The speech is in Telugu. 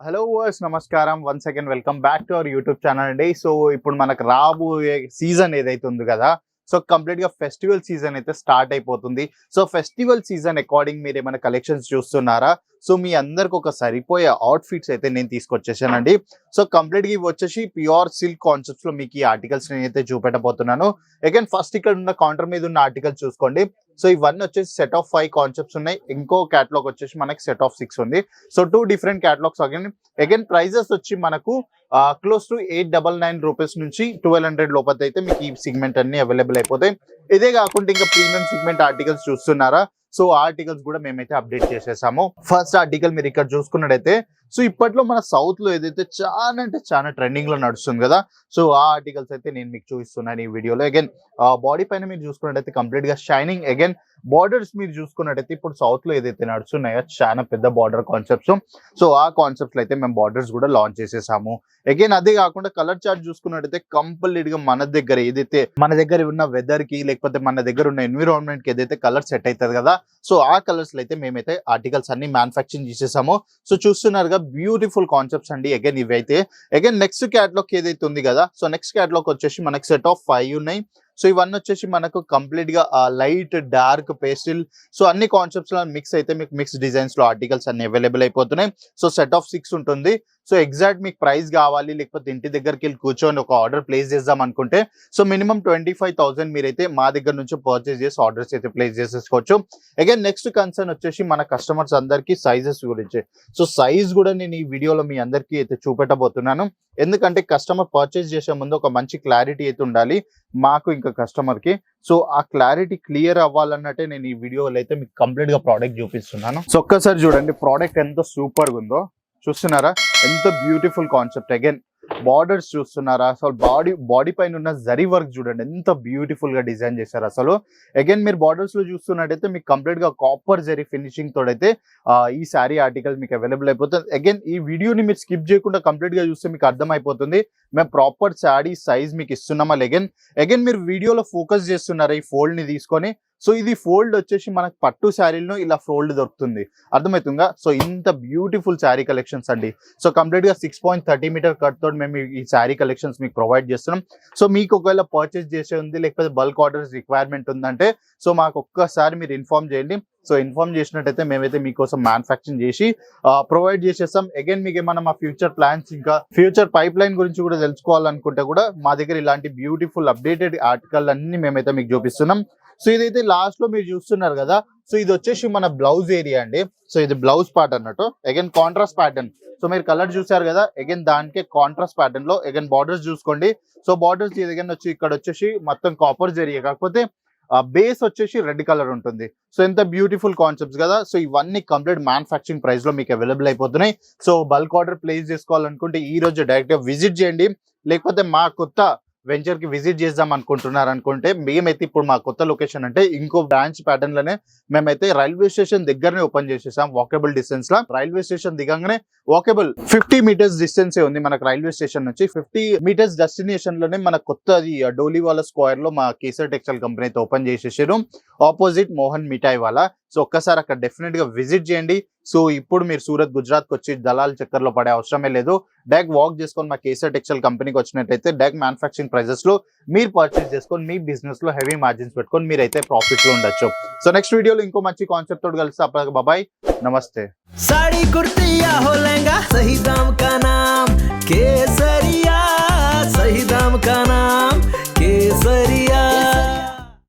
హలో వర్స్ నమస్కారం one second welcome back to our YouTube channel అండి సో ఇప్పుడు మనకు రాబోయే సీజన్ ఏదైతే ఉంది కదా సో కంప్లీట్గా ఫెస్టివల్ సీజన్ అయితే స్టార్ట్ అయిపోతుంది. సో ఫెస్టివల్ సీజన్ అకార్డింగ్ మీరు ఏమైనా కలెక్షన్స్ చూస్తున్నారా? సో మీ అందరికి ఒక సరిపోయే అవుట్ఫిట్స్ అయితే నేను తీసుకొచ్చేసానండి. సో కంప్లీట్గా ఇవి వచ్చేసి ప్యూర్ సిల్క్ కాన్సెప్ట్స్లో మీకు ఈ ఆర్టికల్స్ నేనైతే చూపెట్టబోతున్నాను. అగైన్ ఫస్ట్ ఇక్కడ ఉన్న కౌంటర్ మీద ఉన్న ఆర్టికల్ చూసుకోండి. సో ఇవన్నీ వచ్చేసి సెట్ ఆఫ్ ఫైవ్ కాన్సెప్ట్స్ ఉన్నాయి. ఇంకో క్యాటలాగ్ వచ్చేసి మనకి సెట్ ఆఫ్ సిక్స్ ఉంది. So two different catalogues again again prices వచ్చి మనకు close to eight double nine rupees నుంచి ట్వెల్వ్ హండ్రెడ్ లోపల అయితే మీకు ఈ సిగ్మెంట్ అన్ని అవైలబుల్ అయిపోతాయి. ఇదే కాకుండా ఇంకా ప్రీమియం సిగ్మెంట్ ఆర్టికల్స్ చూస్తున్నారా? సో ఆర్టికల్స్ కూడా మేమైతే అప్డేట్ చేసేసాము. ఫస్ట్ ఆర్టికల్ మీరు ఇక్కడ చూసుకున్నట్టయితే సో ఇప్పట్లో మన సౌత్లో ఏదైతే చాలా అంటే చాలా ట్రెండింగ్లో నడుస్తుంది కదా సో ఆ ఆర్టికల్స్ అయితే నేను మీకు చూపిస్తున్నాను ఈ వీడియోలో. అగైన్ బాడీ పైన మీరు చూసుకున్నట్టయితే కంప్లీట్గా షైనింగ్. అగైన్ బార్డర్స్ మీరు చూసుకున్నట్టయితే ఇప్పుడు సౌత్లో ఏదైతే నడుస్తున్నాయో చాలా పెద్ద బార్డర్ కాన్సెప్ట్స్. సో ఆ కాన్సెప్ట్స్ అయితే మేము బార్డర్స్ కూడా లాంచ్ చేసేసాము. అగైన్ అదే కాకుండా కలర్ చార్ట్ చూసుకున్నట్టయితే కంప్లీట్గా మన దగ్గర ఏదైతే మన దగ్గర ఉన్న వెదర్కి లేకపోతే మన దగ్గర ఉన్న ఎన్విరాన్మెంట్కి ఏదైతే కలర్ సెట్ అవుతుంది కదా సో ఆ కలర్స్ అయితే మేమైతే ఆర్టికల్స్ అన్ని మ్యానుఫాక్చరింగ్ చేసేసాము. సో చూస్తున్నారుగా బ్యూటిఫుల్ కాన్సెప్ట్స్ అండి. అగైన్ ఇవైతే. అగైన్ నెక్స్ట్ క్యాటలాగ్ ఏదైతే ఉంది కదా సో నెక్స్ట్ క్యాటలాగ్ వచ్చేసి మనకి సెట్ ఆఫ్ ఫైవ్ ఉన్నాయి. సో ఇవన్నీ వచ్చేసి మనకు కంప్లీట్గా లైట్ డార్క్ పేస్టిల్ సో అన్ని కాన్సెప్ట్స్లో మిక్స్ అయితే మీకు మిక్స్ డిజైన్స్లో ఆర్టికల్స్ అన్ని అవైలబుల్ అయిపోతున్నాయి. సో సెట్ ఆఫ్ సిక్స్ ఉంటుంది. సో ఎగ్జాక్ట్ మీకు ప్రైస్ కావాలి లేకపోతే ఇంటి దగ్గరికి వెళ్ళి కూర్చొని ఒక ఆర్డర్ ప్లేస్ చేద్దాం అనుకుంటే so minimum twenty five thousand మీరైతే మా దగ్గర నుంచి పర్చేస్ చేసి ఆర్డర్స్ అయితే ప్లేస్ చేసేసుకోవచ్చు. అగైన్ నెక్స్ట్ కన్సర్న్ వచ్చేసి మన కస్టమర్స్ అందరికి సైజెస్ గురించి. సో సైజ్ కూడా నేను ఈ వీడియోలో మీ అందరికీ అయితే చూపెట్టబోతున్నాను. ఎందుకంటే కస్టమర్ పర్చేస్ చేసే ముందు ఒక మంచి క్లారిటీ అయితే ఉండాలి. మాకు ఇంకా కస్టమర్కి. సో ఆ క్లారిటీ క్లియర్ అవ్వాలన్నట్టే నేను ఈ వీడియోలో అయితే మీకు కంప్లీట్గా ప్రోడక్ట్ చూపిస్తున్నాను. సో ఒక్కసారి చూడండి ప్రోడక్ట్ ఎంత సూపర్గా ఉందో. చూస్తున్నారా? ఎంత బ్యూటిఫుల్ కాన్సెప్ట్ అగైన్ బార్డర్స్ చూస్తున్నారా? అసలు బాడీ బాడీ పైన ఉన్న జరీ వర్క్ చూడండి. ఎంత బ్యూటిఫుల్గా డిజైన్ చేశారు అసలు. అగైన్ మీరు బార్డర్స్లో చూస్తున్నట్టయితే మీకు కంప్లీట్గా కాపర్ జరీ ఫినిషింగ్ తోడైతే ఈ శారీ ఆర్టికల్ మీకు అవైలబుల్ అయిపోతుంది. అగైన్ ఈ వీడియోని మీరు స్కిప్ చేయకుండా కంప్లీట్గా చూస్తే మీకు అర్థమైపోతుంది. మేము ప్రాపర్ శారీ సైజ్ మీకు ఇస్తున్నామా అగైన్ అగైన్ మీరు వీడియోలో ఫోకస్ చేస్తున్నారా ఈ ఫోల్డ్ని తీసుకొని? సో ఇది ఫోల్డ్ వచ్చేసి మనకు పట్టు శారీలో ఇలా ఫోల్డ్ దొరుకుతుంది. అర్థమవుతుందా? సో ఇంత బ్యూటిఫుల్ శారీ కలెక్షన్స్ అండి. సో కంప్లీట్గా six point thirty meter cut తోటి మేము ఈ శారీ కలెక్షన్స్ మీకు ప్రొవైడ్ చేస్తున్నాం. సో మీకు ఒకవేళ పర్చేస్ చేసే ఉంది లేకపోతే బల్క్ ఆర్డర్స్ రిక్వైర్మెంట్ ఉందంటే సో మాకు ఒక్కసారి మీరు ఇన్ఫార్మ్ చేయండి. సో ఇన్ఫార్మ్ చేసినట్టయితే మేమైతే మీకోసం మ్యానుఫ్యాక్చరింగ్ చేసి ప్రొవైడ్ చేసేస్తాం. అగైన్ మీకు ఏమన్నా మా ఫ్యూచర్ ప్లాన్స్ ఇంకా ఫ్యూచర్ పైప్ లైన్ గురించి కూడా తెలుసుకోవాలనుకుంటే కూడా మా దగ్గర ఇలాంటి బ్యూటిఫుల్ అప్డేటెడ్ ఆర్టికల్ అన్ని మేమైతే మీకు చూపిస్తున్నాం. సో ఇదైతే లాస్ట్లో మీరు చూస్తున్నారు కదా. సో ఇది వచ్చేసి మన బ్లౌజ్ ఏరియా అండి. సో ఇది బ్లౌజ్ పార్ట్ అన్నట్టు అగైన్ కాంట్రాస్ట్ ప్యాటర్న్ సో మీరు కలర్ చూసారు కదా అగైన్ దానికే కాంట్రాస్ట్ ప్యాటర్న్లో అగైన్ బార్డర్స్ చూసుకోండి. సో బార్డర్స్ అగైన్ వచ్చి ఇక్కడ వచ్చేసి మొత్తం కాపర్ ఏరియా కాకపోతే బేస్ వచ్చేసి రెడ్ కలర్ ఉంటుంది. సో ఎంత బ్యూటిఫుల్ కాన్సెప్ట్స్ కదా. సో ఇవన్నీ కంప్లీట్ మ్యానుఫ్యాక్చరింగ్ ప్రైస్లో మీకు అవైలబుల్ అయిపోతున్నాయి. సో బల్క్ ఆర్డర్ ప్లేస్ చేసుకోవాలనుకుంటే ఈ రోజు డైరెక్ట్గా విజిట్ చేయండి. లేకపోతే మా కొత్త వెంచర్కి విజిట్ చేద్దాం అనుకుంటున్నారు అనుకుంటే మేమైతే ఇప్పుడు మా కొత్త లొకేషన్ అంటే ఇంకో బ్రాంచ్ ప్యాటర్న్లోనే మేమైతే రైల్వే స్టేషన్ దగ్గరనే ఓపెన్ చేసేసాం వాకబుల్ డిస్టెన్స్ లా. రైల్వే స్టేషన్ దిగంగానే వాకబుల్ ఫిఫ్టీ మీటర్స్ డిస్టెన్స్ ఉంది మనకు రైల్వే స్టేషన్ నుంచి. ఫిఫ్టీ మీటర్స్ డెస్టినేషన్లోనే మన కొత్తది డోలీవాలా స్క్వేర్లో మా కేసర్ టెక్స్టైల్ కంపెనీ అయితే ఓపెన్ చేసేసారు. ఆపోజిట్ మోహన్ మిఠాయి వాళ్ళ సో ఒక్కసారి అక్కడ డెఫినెట్గా విజిట్ చేయండి. సో ఇప్పుడు మీరు సూరత్ గుజరాత్కి వచ్చి దళాల చక్కర్లో పడే అవసరమే లేదు. డైరెక్ట్ వాక్ చేసుకొని మా కేసర్ టెక్స్టైల్ కంపెనీకి వచ్చినట్టయితే డైరెక్ట్ మ్యానుఫ్యాక్చరింగ్ ప్రైజెస్లో మీరు పర్చేస్ చేసుకొని మీ బిజినెస్లో హెవీ మార్జిన్స్ పెట్టుకొని మీరైతే ప్రాఫిట్లో ఉండొచ్చు. సో నెక్స్ట్ వీడియోలో ఇంకో మంచి కాన్సెప్ట్ తోటి కలిసి అప్పటికి బాబాయ్ నమస్తే.